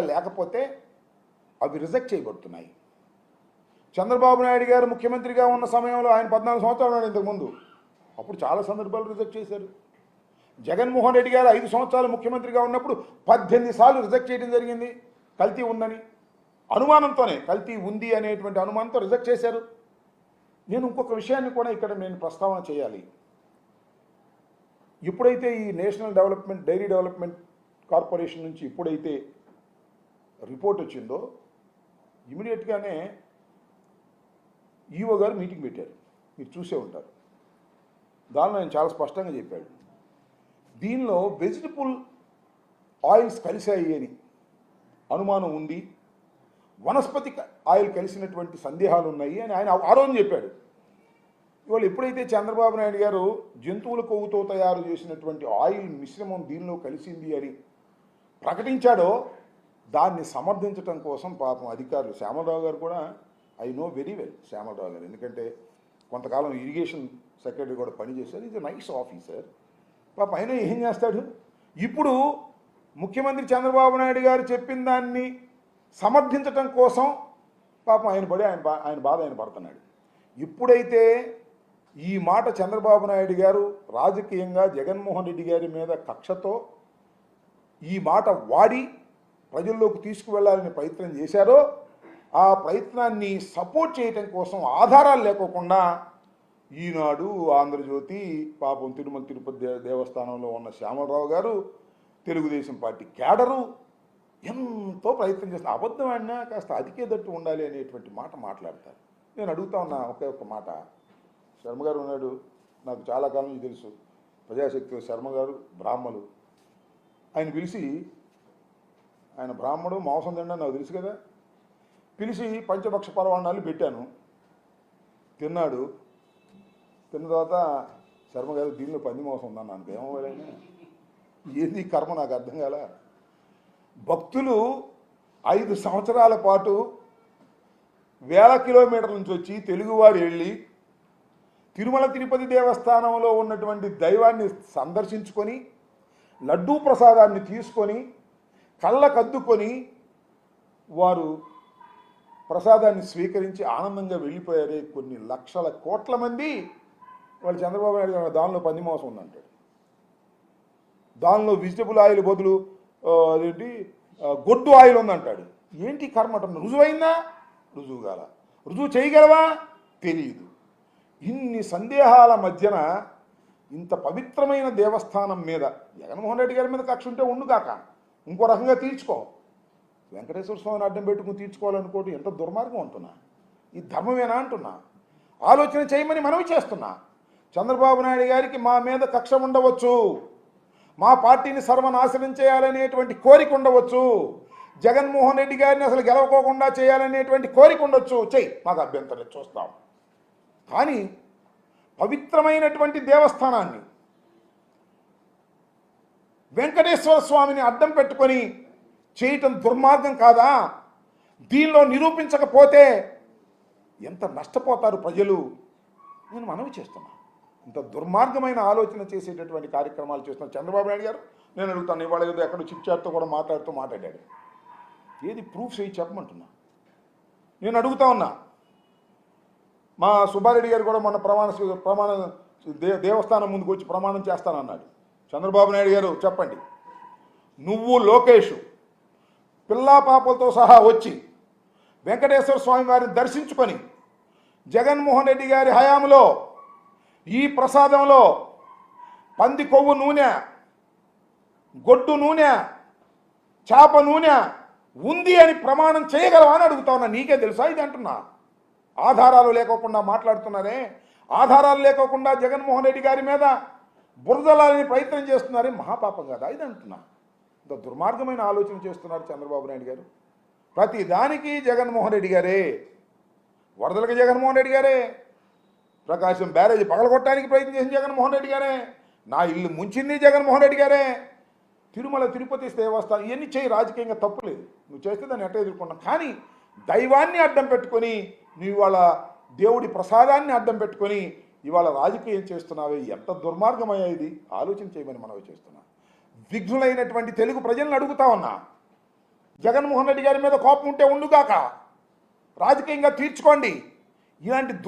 లేకపోతే అవి రిజెక్ట్ చేయబడుతున్నాయి. చంద్రబాబు నాయుడు గారు ముఖ్యమంత్రిగా ఉన్న సమయంలో ఆయన పద్నాలుగు సంవత్సరాలు ఉన్నాడు ఇంతకుముందు అప్పుడు చాలా సందర్భాలు రిజెక్ట్ చేశారు. జగన్మోహన్ రెడ్డి గారు ఐదు సంవత్సరాలు ముఖ్యమంత్రిగా ఉన్నప్పుడు పద్దెనిమిది సార్లు రిజెక్ట్ చేయడం జరిగింది. కల్తీ ఉందని. అనుమానంతోనే కల్తీ ఉంది అనేటువంటి అనుమానంతో రిజెక్ట్ చేశారు. నేను ఇంకొక విషయాన్ని కూడా ఇక్కడ నేను ప్రస్తావన చేయాలి. ఎప్పుడైతే ఈ national development dairy development corporation నుంచి ఎప్పుడైతే రిపోర్ట్ వచ్చిందో ఇమీడియట్గానే ఈఓ గారు మీటింగ్ పెట్టారు. మీరు చూసే ఉంటారు. దానిలో ఆయన చాలా స్పష్టంగా చెప్పాడు. దీనిలో వెజిటబుల్ ఆయిల్స్ కలిశాయి అని అనుమానం ఉంది. వనస్పతి ఆయిల్ కలిసినటువంటి సందేహాలు ఉన్నాయి అని ఆయన ఆరోజు చెప్పాడు. ఇవాళ ఎప్పుడైతే చంద్రబాబు నాయుడు గారు జంతువుల కొవ్వుతో తయారు చేసినటువంటి ఆయిల్ మిశ్రమం దీనిలో కలిసింది అని ప్రకటించాడో దాన్ని సమర్థించడం కోసం పాపం అధికారులు. శ్యామలరావు గారు కూడా I know very well Shyamala Rao గారు. ఎందుకంటే కొంతకాలం ఇరిగేషన్ సెక్రటరీ కూడా పనిచేశారు ఇది నైస్ ఆఫీసర్. పాప ఆయన ఏం చేస్తాడు? ఇప్పుడు ముఖ్యమంత్రి చంద్రబాబు నాయుడు గారు చెప్పిన దాన్ని సమర్థించటం కోసం పాపం ఆయన పడి ఆయన బా- ఆయన బాధ ఆయన పడుతున్నాడు. ఇప్పుడైతే ఈ మాట చంద్రబాబు నాయుడు గారు రాజకీయంగా జగన్మోహన్ రెడ్డి గారి మీద కక్షతో ఈ మాట వాడి ప్రజల్లోకి తీసుకువెళ్ళాలనే ప్రయత్నం చేశారో ఆ ప్రయత్నాన్ని సపోర్ట్ చేయటం కోసం ఆధారాలు లేకోకుండా ఈనాడు ఆంధ్రజ్యోతి పాపం తిరుమల తిరుపతి దే- దేవస్థానంలో ఉన్న శ్యామలరావు గారు తెలుగుదేశం పార్టీ కేడరు ఎంతో ప్రయత్నం చేస్తున్న అబద్ధం ఆడినా కాస్త అతికేదట్టు ఉండాలి అనేటువంటి మాట మాట్లాడతారు. నేను అడుగుతా ఉన్నా ఒకే ఒక్క మాట. శర్మ గారు ఉన్నాడు నాకు చాలా కాలం తెలుసు. ప్రజాశక్తి శర్మ గారు బ్రాహ్మలు. ఆయన పిలిచి ఆయన బ్రాహ్మడు మాంసం తిండా నాకు తెలుసు కదా. పిలిచి పంచభక్ష పరవాణాలు పెట్టాను. తిన్నాడు. తిన్న తర్వాత శర్మ గారు దీనిలో పంది మాంసం ఉందన్న నాకు ఏమవ్వాలని ఏది కర్మ? నాకు అర్థం కాల. భక్తులు ఐదు సంవత్సరాల పాటు వేల కిలోమీటర్ల నుంచి వచ్చి తెలుగువారు వెళ్ళి తిరుమల తిరుపతి దేవస్థానంలో ఉన్నటువంటి దైవాన్ని సందర్శించుకొని లడ్డూ ప్రసాదాన్ని తీసుకొని కళ్ళకద్దుకొని వారు ప్రసాదాన్ని స్వీకరించి ఆనందంగా వెళ్ళిపోయారే కొన్ని లక్షల కోట్ల మంది. వాళ్ళు చంద్రబాబు నాయుడు గారు దానిలో పంది మోసం ఉందంటాడు. దానిలో వెజిటబుల్ ఆయిల్ బదులు అదేంటి గొడ్డు ఆయిల్ ఉందంటాడు. ఏంటి కర్మట రుజువైందా? రుజువు కాల. రుజువు చేయగలవా? తెలియదు ఇన్ని సందేహాల మధ్యన ఇంత పవిత్రమైన దేవస్థానం మీద జగన్మోహన్ రెడ్డి గారి మీద కక్ష ఉంటే ఉండు కాక. ఇంకో రకంగా తీర్చుకో. వెంకటేశ్వర స్వామిని అడ్డం పెట్టుకుని తీర్చుకోవాలనుకోవడం ఎంత దుర్మార్గం అంటున్నా. ఈ ధర్మమేనా అంటున్నా. ఆలోచన చేయమని మనవి చేస్తున్నా. చంద్రబాబు నాయుడు గారికి మా మీద కక్ష ఉండవచ్చు. మా పార్టీని సర్వనాశనం చేయాలనేటువంటి కోరిక ఉండవచ్చు. జగన్మోహన్ రెడ్డి గారిని అసలు గెలవకోకుండా చేయాలనేటువంటి కోరిక ఉండొచ్చు. చెయ్యి మాకు అభ్యంతరం చూస్తాం. కానీ పవిత్రమైనటువంటి దేవస్థానాన్ని వెంకటేశ్వర స్వామిని అడ్డం పెట్టుకొని చేయటం దుర్మార్గం కాదా? దీనిలో నిరూపించకపోతే ఎంత నష్టపోతారు ప్రజలు? నేను మనవి చేస్తున్నా. ఇంత దుర్మార్గమైన ఆలోచన చేసేటటువంటి కార్యక్రమాలు చేస్తున్న చంద్రబాబు నాయుడు గారు నేను అడుగుతాను ఇవాళ ఏదో ఎక్కడ చిట్చాట్తో కూడా మాట్లాడుతూ మాట్లాడాడు. ఏది ప్రూఫ్స్ చేయి చెప్పమంటున్నా. నేను అడుగుతా ఉన్నా. మా సుబ్బారెడ్డి గారు కూడా మొన్న ప్రమాణ ప్రమాణ దే దేవస్థానం ముందుకు వచ్చి ప్రమాణం చేస్తానన్నాడు. చంద్రబాబు నాయుడు గారు చెప్పండి. నువ్వు లోకేష్ పిల్లా పాపలతో సహా వచ్చి వెంకటేశ్వర స్వామి వారిని దర్శించుకొని జగన్మోహన్ రెడ్డి గారి హయాంలో ఈ ప్రసాదంలో పంది కొవ్వు నూనె గొడ్డు నూనె చేప నూనె ఉంది అని ప్రమాణం చేయగలవా అని అడుగుతా ఉన్నా. నీకే తెలుసా ఇది అంటున్నా? ఆధారాలు లేకోకుండా మాట్లాడుతున్నారే? ఆధారాలు లేకోకుండా జగన్మోహన్ రెడ్డి గారి మీద బురదలాలని ప్రయత్నం చేస్తున్నారే మహాపాపం కదా ఇది అంటున్నా. ఇంత దుర్మార్గమైన ఆలోచన చేస్తున్నారు చంద్రబాబు నాయుడు గారు. ప్రతి దానికి జగన్మోహన్ రెడ్డి గారే. వరదలకి జగన్మోహన్ రెడ్డి గారే. ప్రకాశం బ్యారేజ్ పగలగొట్టడానికి ప్రయత్నం చేసిన జగన్మోహన్ రెడ్డి గారే. నా ఇల్లు ముంచింది జగన్మోహన్ రెడ్డి గారే. తిరుమల తిరుపతి దేవస్థానం ఇవన్నీ చేయి రాజకీయంగా తప్పులేదు నువ్వు చేస్తే దాన్ని ఎట్ట ఎదుర్కొన్నావు? కానీ దైవాన్ని అడ్డం పెట్టుకొని నువ్వు ఇవాళ దేవుడి ప్రసాదాన్ని అడ్డం పెట్టుకొని ఇవాళ రాజకీయం చేస్తున్నావే ఎంత దుర్మార్గమయ్యా ఇది? ఆలోచన చేయమని మనవి చేస్తున్నా. విఘ్నులైనటువంటి తెలుగు ప్రజలను అడుగుతా ఉన్నా. జగన్మోహన్ రెడ్డి గారి మీద కోపం ఉంటే ఉండుగాక రాజకీయంగా తీర్చుకోండి. ఇలాంటి దుర్